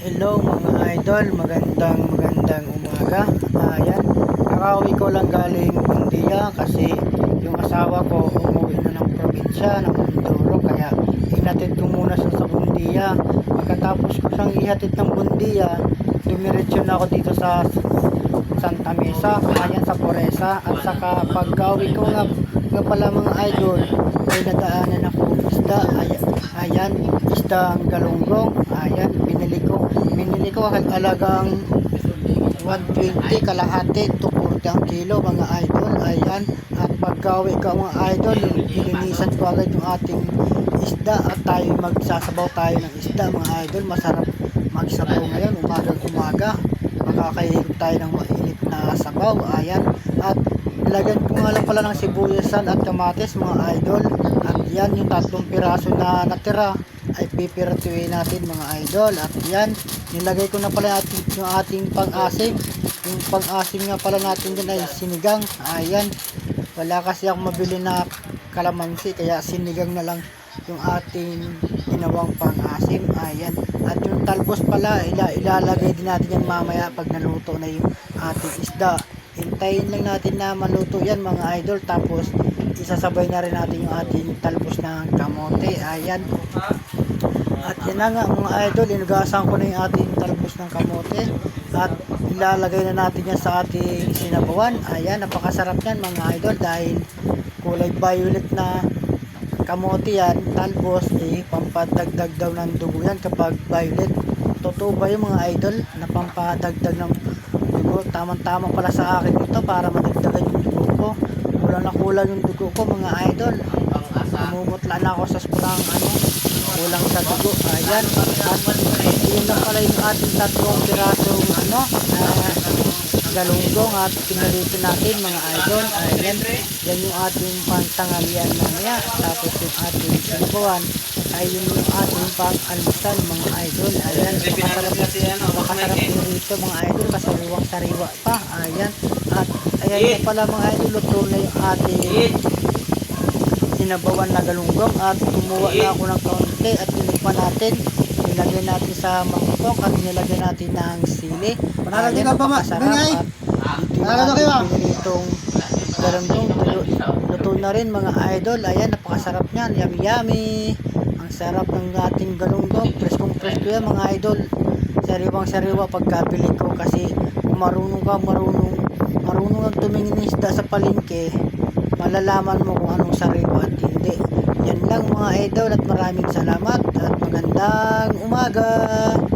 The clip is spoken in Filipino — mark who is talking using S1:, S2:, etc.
S1: Hello mga idol, magandang magandang umaga. Ayan, nakauwi ko lang galing Bundia kasi yung asawa ko umuwi na ng probinsya ng Mindoro kaya inatid ko muna siya sa Bundia. Pagkatapos ko siyang ihatid ng Bundia, dumiretso na ako dito sa Santa Mesa, ayan sa Poresa at saka pagka-uwi ko nga, nga pala mga idol, may nadaanan ako isda, ayan, ayan isda ang galunggong, ayan, binili ko, binili ko ang alagang 120 kalahati to 40 ang kilo mga idol, ayan, at pagka-uwi ko mga idol, nilinisan ko agad yung ating isda at tayo magsasabaw tayo ng isda mga idol, masarap magsabaw ngayon, umaga umaga, makakahigop tayo ng mainit na sabaw, ayan, at lagyan ko nga lang pala ng sibuyasan at kamatis mga idol, at yan yung tatlong piraso na natira, ay pipiratuin natin mga idol, at yan, nilagay ko na pala ating, yung ating pang-asim, yung pang-asim nga pala natin din ay sinigang, ayan, wala kasi akong mabili na kalamansi, kaya sinigang na lang yung ating ginawang pang-asim. Ayan. At yung talbos pala, ila ilalagay din natin yan mamaya pag naluto na yung ating isda. Hintayin lang natin na maluto yan mga idol. Tapos isasabay na rin natin yung ating talbos ng kamote. Ayan. At yan na nga mga idol, inugasan ko na yung ating talbos ng kamote. At ilalagay na natin yan sa ating sinabawan. Ayan, napakasarap yan mga idol dahil kulay violet na kamote yan, talbos, eh, pampadagdag daw ng dugo yan kapag violet. Totoo ba yung mga idol na pampadagdag ng dugo? Tamang-tama pala sa akin ito para madagdagan yung dugo ko. Kulang na kulang yung dugo ko mga idol. Namumutla na ako sa sprang ano, kulang sa dugo. Ayan. At yun lang pala yung ating tatlong pirasong ano, ah, galunggong at pinalito natin mga idol. Ayan, yan yung ating pangtangalian mamaya. Tapos yung ating sinabawan ay yun yung ating pang-almusal mga idol. Ayan, makasarap, makasarap din dito mga idol kasi sariwang sariwa pa. Ayan, at ayan yung pala mga idol, luto na yung ating sinabawan na galunggong at kumuha na ako ng kaunti at tinikman natin nilagay natin sa mangkok at nilagay natin ng sili.
S2: Panalagay ka pa, Ma. Bingay.
S1: yung
S2: Panalagay kayo, ah.
S1: pinilitong galunggong Luto- na rin mga idol. Ayan napakasarap niyan. Yummy yummy. Ang sarap ng ating galunggong. Preskong presko yan mga idol. Sariwang sariwa pagkabili ko kasi marunong ka marunong marunong kang tumingin ng isda sa palengke. Malalaman mo kung anong sariwa at hindi. Yan lang mga idol at maraming salamat. at magandang umaga